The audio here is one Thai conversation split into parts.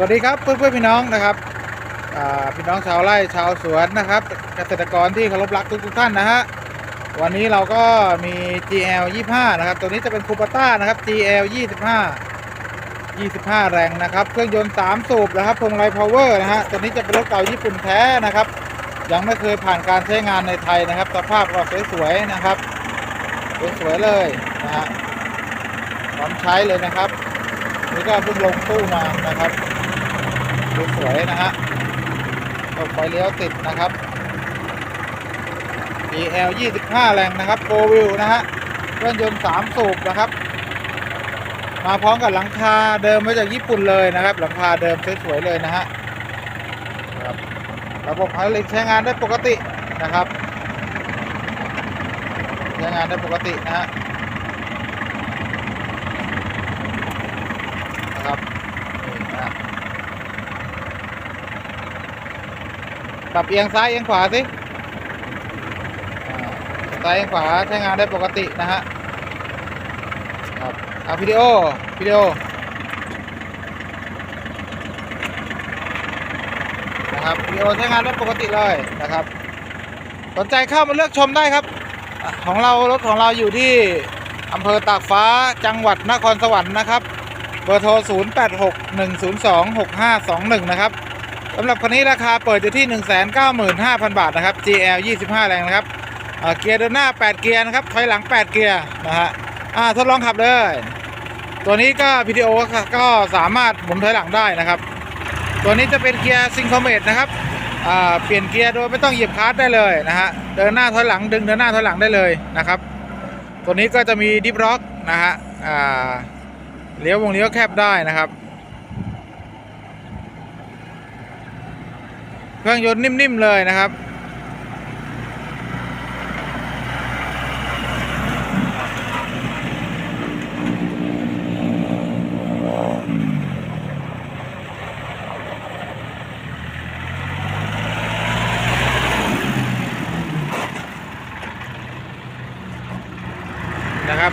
สวัสดีครับเพื่อนเพื่อนๆพี่น้องนะครับพี่น้องชาวไร่ชาวสวนนะครับ เกษตรกรที่เคารพรักทุกทุกๆท่านนะฮะวันนี้เราก็มี GL 25 นะครับ ตัวนี้จะเป็นคูปต้านะครับ GL 25 25 แรงนะครับ เครื่องยนต์ 3 สูบนะครับพวงมาลัยพาวเวอร์นะฮะตัวนี้จะเป็นรถเก่าญี่ปุ่นแท้นะครับ ยังไม่เคยผ่านการใช้งานในไทยนะครับ สภาพก็สวยๆนะครับสวยๆเลยนะฮะพร้อมใช้เลยนะครับนี่ก็เพิ่งลงตู้มานะครับ ดูสวยนะฮะตบไฟเลี้ยวติดนะครับ EL 25 แรงนะครับโ w วิวนะฮะเครื่องยนต์3สูบนะครับ มาพร้อมกับหลังคาเดิมมาจากญี่ปุ่นเลยนะครับ หลังคาเดิมสวยๆเลยนะฮะครับระบบไฮดรอลิกใช้งานได้ปกตินะครับ ใช้งานได้ปกตินะฮะ นะครับนี่นะฮะ ปรับเอียงซ้ายเอียงขวาสิซ้ายเอียงขวาใช้งานได้ปกตินะฮะครับเอาวิดีโอวิดีโอนะครับวิดีโอใช้งานได้ปกติเลยนะครับ สนใจเข้ามาเลือกชมได้ครับ ของเรารถของเราอยู่ที่อำเภอตากฟ้าจังหวัดนครสวรรค์นะครับ เบอร์โทร 0 8 6 1 0 2 6 5 2 1 นะครับ สำหรับคันนี้ราคาเปิดอยู่ที่ 195,000 บาทนะครับ GL 25 แรงนะครับเเกียร์เดินหน้า 8 เกียร์นะครับถอยหลัง 8 เกียร์นะฮะอ่าทดลองขับเลย ตัวนี้ก็วิดีโอก็สามารถหมุนถอยหลังได้นะครับ ตัวนี้จะเป็นเกียร์ซิงโครเมตนะครับอ่าเปลี่ยนเกียร์โดยไม่ต้องเหยียบคลัตช์ได้เลยนะฮะเดินหน้าถอยหลังดึงเดินหน้าถอยหลังได้เลยนะครับ ตัวนี้ก็จะมีดิฟร็อกนะฮะอ่าเลี้ยววงเลี้ยวแคบได้นะครับ เครื่องยนต์นิ่มๆเลยนะครับ นะครับ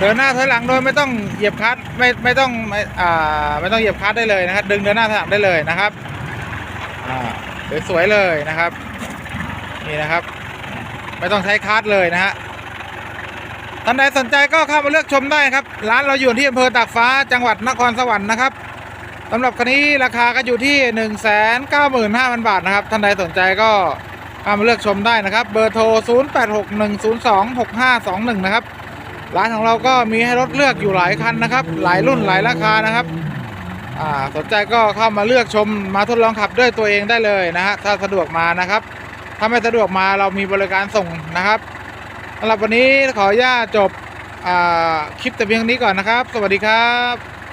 เดินหน้าถอยหลังโดยไม่ต้องเหยียบคลัตช์ไม่ไม่ต้องไม่อ่าไม่ต้องเหยียบคลัตช์ได้เลยนะครับ ดึงเดินหน้าถอยหลังได้เลยนะครับอ่า สวยๆเลยนะครับ นี่นะครับ ไม่ต้องใช้คลัตช์เลยนะฮะท่านใดสนใจก็เข้ามาเลือกชมได้ครับ ร้านเราอยู่ที่อำเภอตากฟ้าจังหวัดนครสวรรค์นะครับสำหรับคันนี้ราคาก็อยู่ที่ 1 9 5 0 0 0 บาทนะครับ ท่านใดสนใจก็เข้ามาเลือกชมได้นะครับ เบอร์โทร 0 8 6 1 0 2 6 5 2 1 นะครับ ร้านของเราก็มีให้รถเลือกอยู่หลายคันนะครับ หลายรุ่นหลายราคานะครับ สนใจก็เข้ามาเลือกชมมาทดลองขับด้วยตัวเองได้เลยนะฮะถ้าสะดวกมานะครับ ถ้าไม่สะดวกมาเรามีบริการส่งนะครับสำหรับวันนี้ขออนุญาตจบคลิปแต่เพียงนี้ก่อนนะครับ สวัสดีครับ